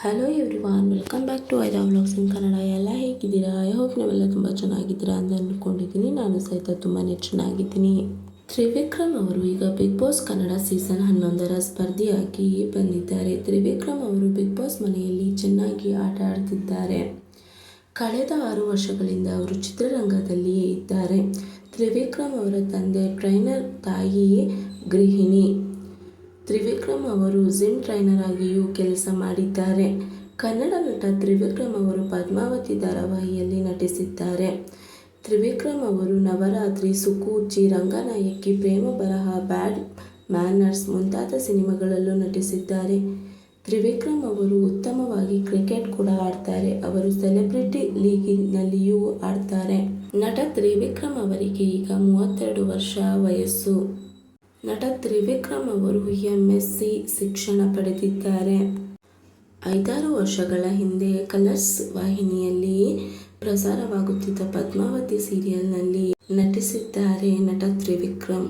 Hello everyone welcome back to Aira vlogs in Kannada ಎಲ್ಲ ಹೇಗಿದ್ದೀರಾ? I hope ನೀವೆಲ್ಲ ತುಂಬ ಚೆನ್ನಾಗಿದ್ದೀರಾ ಅಂತ ಅಂದ್ಕೊಂಡಿದ್ದೀನಿ. ನಾನು ಸಹಿತ ತುಂಬಾ ಚೆನ್ನಾಗಿದ್ದೀನಿ. ತ್ರಿವಿಕ್ರಮ್ ಅವರು ಈಗ ಬಿಗ್ ಬಾಸ್ ಕನ್ನಡ ಸೀಸನ್ ಹನ್ನೊಂದರ ಸ್ಪರ್ಧಿಯಾಗಿ ಬಂದಿದ್ದಾರೆ. ತ್ರಿವಿಕ್ರಮ್ ಅವರು ಬಿಗ್ ಬಾಸ್ ಮನೆಯಲ್ಲಿ ಚೆನ್ನಾಗಿ ಆಟ ಆಡ್ತಿದ್ದಾರೆ. ಕಳೆದ ಆರು ವರ್ಷಗಳಿಂದ ಅವರು ಚಿತ್ರರಂಗದಲ್ಲಿಯೇ ಇದ್ದಾರೆ. ತ್ರಿವಿಕ್ರಮ್ ಅವರ ತಂದೆ ಟ್ರೈನರ್ ತಾಯಿ ಗೃಹಿಣಿ. ತ್ರಿವಿಕ್ರಮ್ ಅವರು ಜಿಮ್ ಟ್ರೈನರ್ ಆಗಿಯೂ ಕೆಲಸ ಮಾಡಿದ್ದಾರೆ. ಕನ್ನಡ ನಟ ತ್ರಿವಿಕ್ರಮ್ ಅವರು ಪದ್ಮಾವತಿ ಧಾರಾವಾಹಿಯಲ್ಲಿ ನಟಿಸಿದ್ದಾರೆ. ತ್ರಿವಿಕ್ರಮ್ ಅವರು ನವರಾತ್ರಿ ಸುಕೂಚಿ, ರಂಗನಾಯಕಿ, ಪ್ರೇಮ ಬರಹ, ಬ್ಯಾಡ್ ಮ್ಯಾನರ್ಸ್ ಮುಂತಾದ ಸಿನಿಮಾಗಳಲ್ಲೂ ನಟಿಸಿದ್ದಾರೆ. ತ್ರಿವಿಕ್ರಮ್ ಅವರು ಉತ್ತಮವಾಗಿ ಕ್ರಿಕೆಟ್ ಕೂಡ ಆಡ್ತಾರೆ. ಅವರು ಸೆಲೆಬ್ರಿಟಿ ಲೀಗಿನಲ್ಲಿಯೂ ಆಡ್ತಾರೆ. ನಟ ತ್ರಿವಿಕ್ರಮ್ ಅವರಿಗೆ ಈಗ ಮೂವತ್ತೆರಡು ವರ್ಷ ವಯಸ್ಸು. ನಟ ತ್ರಿವಿಕ್ರಮ್ ಅವರು ಎಂಎಸ್ಸಿ ಶಿಕ್ಷಣ ಪಡೆದಿದ್ದಾರೆ. ಐದಾರು ವರ್ಷಗಳ ಹಿಂದೆ ಕಲರ್ಸ್ ವಾಹಿನಿಯಲ್ಲಿ ಪ್ರಸಾರವಾಗುತ್ತಿದ್ದ ಪದ್ಮಾವತಿ ಸೀರಿಯಲ್ನಲ್ಲಿ ನಟಿಸಿದ್ದಾರೆ ನಟ ತ್ರಿವಿಕ್ರಮ್.